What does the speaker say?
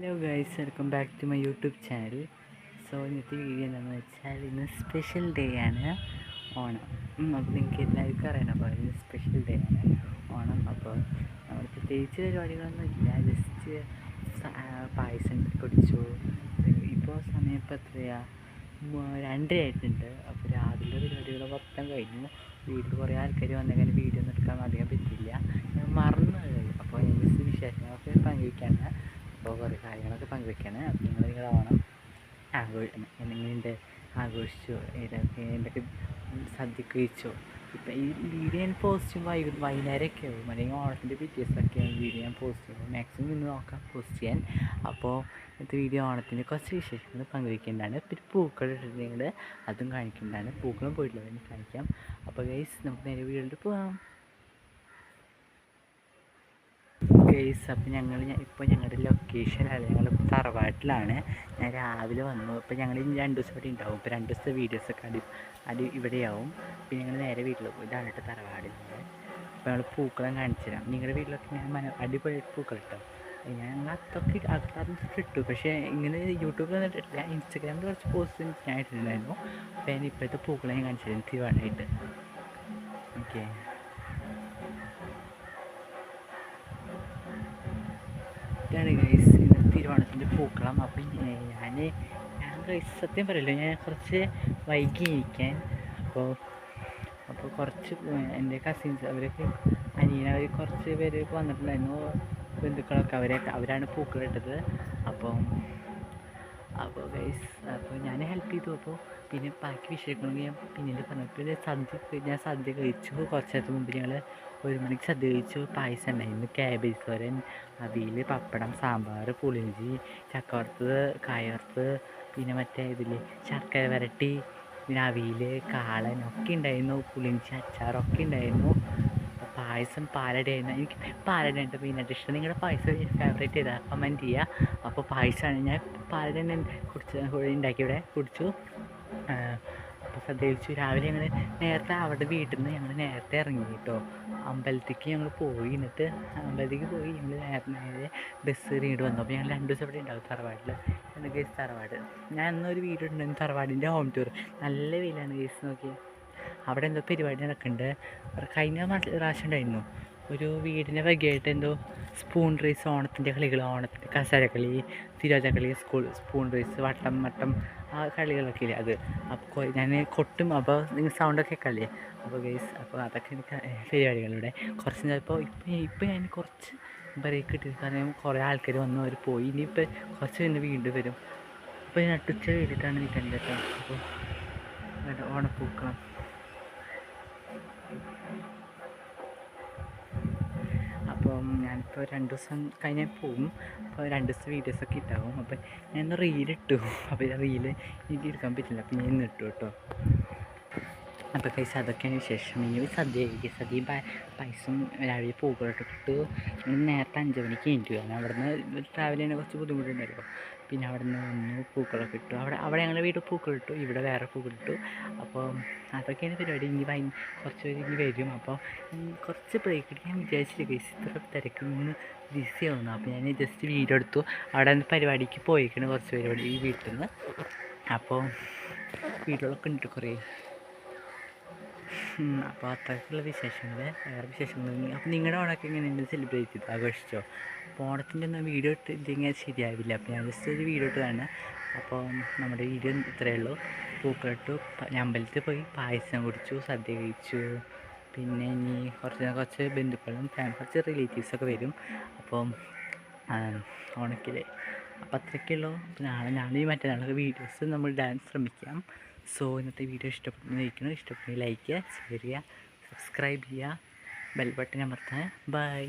Hello guys welcome back to my YouTube channel so ഇന്നത്തെ video എന്താണെന്ന് വെച്ചാൽ ഇന്ന് സ്പെഷ്യൽ ഡേ ആണ്. ഓണം. അപ്പോൾ നിങ്ങൾക്ക് എല്ലാവർക്കും അറിയണം അപ്പോൾ ഇന്ന് സ്പെഷ്യൽ ഡേ ആണ്. ഓണം. അപ്പോൾ നമ്മൾ പ്രത്യേകിച്ച് പരിപാടികളൊന്നും ഇല്ല. ജസ്റ്റ് പായസം കുടിച്ചു. ഇപ്പോൾ സമയം ഇപ്പോൾ എത്രയാണ് രണ്ടര ആയിട്ടുണ്ട്. അപ്പോൾ രാവിലെ പരിപാടികൾ മൊത്തം കഴിഞ്ഞു. വീട്ടിൽ കുറേ ആൾക്കാർ വന്നേക്കാൻ വീഡിയോ ഒന്നും എടുക്കാൻ അധികം പറ്റില്ല ഞാൻ മറന്നു അപ്പോൾ ഞാൻ ജസ്റ്റ് വിശേഷങ്ങളൊക്കെ പങ്കുവയ്ക്കാണ്. അപ്പോൾ കുറേ കാര്യങ്ങളൊക്കെ പങ്കുവയ്ക്കാണ് അപ്പോൾ നിങ്ങൾ നിങ്ങളുടെ ഓണം ആഘോ എങ്ങനെയുണ്ട് ആഘോഷിച്ചു? ഇതൊക്കെ എന്തൊക്കെ സദ്യക്ക് കഴിച്ചോ? ഇപ്പം ഈ വീഡിയോ ഞാൻ പോസ്റ്റ് ചെയ്യുമ്പോൾ വൈകു വൈകുന്നേരമൊക്കെ ആവും. അല്ലെങ്കിൽ ഓണത്തിന്റെ പിറ്റേഴ്സൊക്കെയാണ് വീഡിയോ ഞാൻ പോസ്റ്റ് ചെയ്യുമ്പോൾ മാക്സിമം ഇന്ന് നോക്കാം പോസ്റ്റ് ചെയ്യാൻ. അപ്പോൾ ഇത് വീഡിയോ ഓണത്തിന്റെ കുറച്ച് വിശേഷങ്ങൾ പങ്കുവയ്ക്കേണ്ടതാണ് പിന്നെ പൂക്കൾ ഇട്ടിട്ടുണ്ടെങ്കിൽ അതും കാണിക്കേണ്ടതാണ്. പൂക്കളും പോയിട്ടുള്ളത് കാണിക്കാം. അപ്പോൾ ഗൈസ് നമുക്ക് നേരെ വീടുകളിൽ പോകാം ഗൈസ് അപ്പോൾ ഞങ്ങൾ ഇപ്പോൾ ഞങ്ങളുടെ ലൊക്കേഷനാണ് ഞങ്ങൾ തറവാട്ടിലാണ്. ഞാൻ രാവിലെ വന്നു. അപ്പോൾ ഞങ്ങൾ ഇനി രണ്ട് ദിവസം ഇവിടെ ഉണ്ടാവും. ഇപ്പോൾ രണ്ട് ദിവസത്തെ വീഡിയോസൊക്കെ അടി അടി ഇവിടെയാവും. പിന്നെ ഞങ്ങൾ നേരെ വീട്ടിൽ പോകും ഇതാണ് കേട്ടോ നിന്ന് അപ്പോൾ ഞങ്ങൾ പൂക്കളം കാണിച്ചു തരാം നിങ്ങളുടെ വീട്ടിലൊക്കെ ഞാൻ മന അടിപൊളി പൂക്കൾ ഇട്ടോ ഞാൻ അതൊക്കെ അതൊക്കെ ഇട്ടു. പക്ഷേ ഇങ്ങനെ യൂട്യൂബിൽ ഒന്നും ഇട്ടിട്ടില്ല ഇൻസ്റ്റഗ്രാമിൽ കുറച്ച് പോസ്റ്റ് ഞാൻ ഇട്ടിട്ടുണ്ടായിരുന്നു. അപ്പോൾ ഞാൻ ഇപ്പോഴത്തെ പൂക്കളെ ഞാൻ കാണിച്ചു തരാം തിരുവാണായിട്ട് ഓക്കെ ഇതാണ് ഗൈസ് തിരുവോണത്തിന്റെ പൂക്കളം. അപ്പം ഞാൻ ഞാൻ ഗൈസ് സത്യം പറയല്ലോ ഞാൻ കുറച്ച് വൈകി ഇരിക്കാൻ അപ്പോൾ അപ്പോൾ കുറച്ച് എന്റെ കസിൻസ് അവരൊക്കെ അനിയൻ അവർ കുറച്ച് പേര് വന്നിട്ടുണ്ടായിരുന്നു. ബന്ധുക്കളൊക്കെ അവരെ അവരാണ് പൂക്കളിട്ടത്. അപ്പം അപ്പോൾ ഗൈസ് അപ്പോൾ ഞാൻ ഹെൽപ്പ് ചെയ്തു. അപ്പോൾ പിന്നെ ബാക്കി വിഷയങ്ങളൊക്കെ ഞാൻ പിന്നീട് പറഞ്ഞു പിന്നെ സദ്യ ഞാൻ സദ്യ കഴിച്ചു. കുറച്ച് നേരത്തെ മുമ്പ് ഞങ്ങൾ ഒരു മണിക്ക് സദ്യ കഴിച്ചു. പായസം ഉണ്ടായിരുന്നു. ക്യാബേജ് തോരൻ അവിയൽ പപ്പടം സാമ്പാർ പുളിഞ്ചി ചക്ക വറുത്തത് പിന്നെ മറ്റേ ഇതിൽ ശർക്കര വരട്ടി പിന്നെ അവിയൽ കാളൻ ഒക്കെ ഉണ്ടായിരുന്നു. പുളിഞ്ചി അച്ചാറൊക്കെ ഉണ്ടായിരുന്നു. പായസം പാലടയായിരുന്നു. എനിക്ക് പാലട ഉണ്ട് മെയിനായിട്ട് ഇഷ്ടം നിങ്ങളുടെ പായസം ഫേവറേറ്റ് ചെയ്താൽ കമന്റ് ചെയ്യുക അപ്പോൾ പായസമാണ് ഞാൻ പാലട തന്നെ കുടിച്ച് ഉണ്ടാക്കി ഇവിടെ കുടിച്ചു. അപ്പോൾ സദ്യ രാവിലെ ഞങ്ങൾ നേരത്തെ അവിടെ വീട്ടിൽ നിന്ന് ഞങ്ങൾ നേരത്തെ ഇറങ്ങി കേട്ടോ. അമ്പലത്തേക്ക് ഞങ്ങൾ പോയി. എന്നിട്ട് അമ്പലത്തേക്ക് പോയി. ഞങ്ങൾ നേരെ ബസ് കയറിയിട്ട് വന്നു. അപ്പോൾ ഞങ്ങൾ രണ്ട് ദിവസം ഇവിടെ ഉണ്ടാവും തറവാട്ടിൽ എന്ന് കേസ് തറവാട്. ഞാൻ ഇന്നൊരു ഉണ്ടായിരുന്നു തറവാടിന്റെ ഹോം ടൂർ നല്ല വീലാണ് കേസ് നോക്കി അവിടെ എന്തോ പരിപാടി നടക്കുന്നുണ്ട് കഴിഞ്ഞ പ്രാവശ്യം ഉണ്ടായിരുന്നു. ഒരു വീടിന്റെ വകയായിട്ട് എന്തോ സ്പൂൺ റേസ് ഓണത്തിന്റെ കളികൾ ഓണത്തിന്റെ കസരക്കളി തിരോചകളി സ്കൂൾ സ്പൂൺ റേസ് വട്ടം വട്ടം ആ കളികളൊക്കെ ഇല്ലേ അത്. അപ്പോൾ ഞാൻ കൊട്ടും. അപ്പോൾ നിങ്ങൾ സൗണ്ടൊക്കെ കളി അപ്പോൾ ഗൈസ് അപ്പോൾ അതൊക്കെ എനിക്ക് പരിപാടികളിലൂടെ. കുറച്ച് ചിലപ്പോൾ ഇപ്പം ഇപ്പം ഞാൻ കുറച്ച് ബ്രേക്ക് കിട്ടി കാരണം കുറേ ആൾക്കാർ വന്നു അവർ പോയി. ഇനിയിപ്പോൾ കുറച്ച് കഴിഞ്ഞ് വീണ്ടും വരും. അപ്പോൾ ഞാൻ അട്ടുച്ച വേണ്ടിയിട്ടാണ് നിൽക്കുന്നത് കേട്ടോ അപ്പോൾ ഓണപ്പൂക്കളം. അപ്പം ഞാനിപ്പോൾ രണ്ട് ദിവസം കഴിഞ്ഞാൽ പോകും അപ്പോൾ രണ്ട് ദിവസത്തെ വീഡിയോസൊക്കെ ഇട്ടാവും. അപ്പം ഞാൻ റീലിട്ടു അപ്പോൾ റീൽ എനിക്ക് എടുക്കാൻ പറ്റില്ല. അപ്പം ഞാൻ ഇന്ന് ഇട്ടു കേട്ടോ. അപ്പോൾ കൈസ് അതൊക്കെയാണ് വിശേഷം. ഇനി സദ്യ കഴിക്കുക സദ്യയും പൈസയും രാവിലെ പൂക്കളൊക്കെ ഇട്ട് നേരത്തെ അഞ്ച് മണിക്ക് കഴിഞ്ഞു കാരണം അവിടെ നിന്ന് ട്രാവൽ ചെയ്യാൻ കുറച്ച് ബുദ്ധിമുട്ടുണ്ടല്ലോ പിന്നെ അവിടെ നിന്ന് വന്നു പൂക്കളൊക്കെ ഇട്ടു. അവിടെ അവിടെ ഞങ്ങളുടെ വീട്ടിൽ പൂക്കളിട്ടു ഇവിടെ വേറെ പൂക്കളിട്ടു അപ്പോൾ അതൊക്കെയാണ് പരിപാടി. ഇനി വൈ കുറച്ച് പേര് ഇനി വരും. അപ്പോൾ കുറച്ച് ബ്രേക്ക് എടുക്കാൻ വിചാരിച്ചില്ല കൈസ് ഇത്ര തിരക്കിൽ നിന്ന് ബിസി ആവുന്നു. അപ്പോൾ ഞാൻ ജസ്റ്റ് വീഡിയോ എടുത്തു. അവിടെ നിന്ന് പരിപാടിക്ക് പോയിക്കണം കുറച്ച് പരിപാടി ഈ വീട്ടിൽ നിന്ന് അപ്പോൾ വീട്ടിലൊക്കെ ഉണ്ട് കുറേ അപ്പോൾ അത്രയ്ക്കുള്ള വിശേഷങ്ങൾ വേറെ വിശേഷങ്ങൾ അപ്പോൾ നിങ്ങളുടെ ഓണമൊക്കെ എങ്ങനെയുണ്ട്? സെലിബ്രേറ്റ് ചെയ്തു ആഘോഷിച്ചോ? അപ്പോൾ ഓണത്തിന്റെ ഒന്നും വീഡിയോ ഇട്ട് ഇട്ടില്ലെങ്കിൽ ശരിയാവില്ല. അപ്പോൾ ഞാൻ ജസ്റ്റ് ഒരു വീഡിയോ ഇട്ടതാണ്. അപ്പോൾ നമ്മുടെ വീഡിയോ ഇത്രയേ ഉള്ളൂ. പൂക്കളിട്ടു അമ്പലത്തിൽ പോയി പായസം കുടിച്ചു സദ്യ കഴിച്ചു. പിന്നെ ഇനി കുറച്ച് കുറച്ച് ബന്ധുക്കളും കുറച്ച് റിലേറ്റീവ്സൊക്കെ വരും. അപ്പം ഓണക്കിലെ. അപ്പോൾ അത്രയ്ക്കുള്ളൂ നാളെ നാളെ മറ്റന്നാളൊക്കെ വീഡിയോസ് നമ്മൾ ഡാൻസ് ശ്രമിക്കാം. സോ ഇന്നത്തെ വീഡിയോ ഇഷ്ടപ്പെടുന്നതായിരിക്കണം ഇഷ്ടപ്പെട്ടെങ്കിൽ ലൈക്ക് ചെയ്യുക ഷെയർ ചെയ്യുക സബ്സ്ക്രൈബ് ചെയ്യുക ബെൽ ബട്ടൺ അമർത്താൻ ബൈ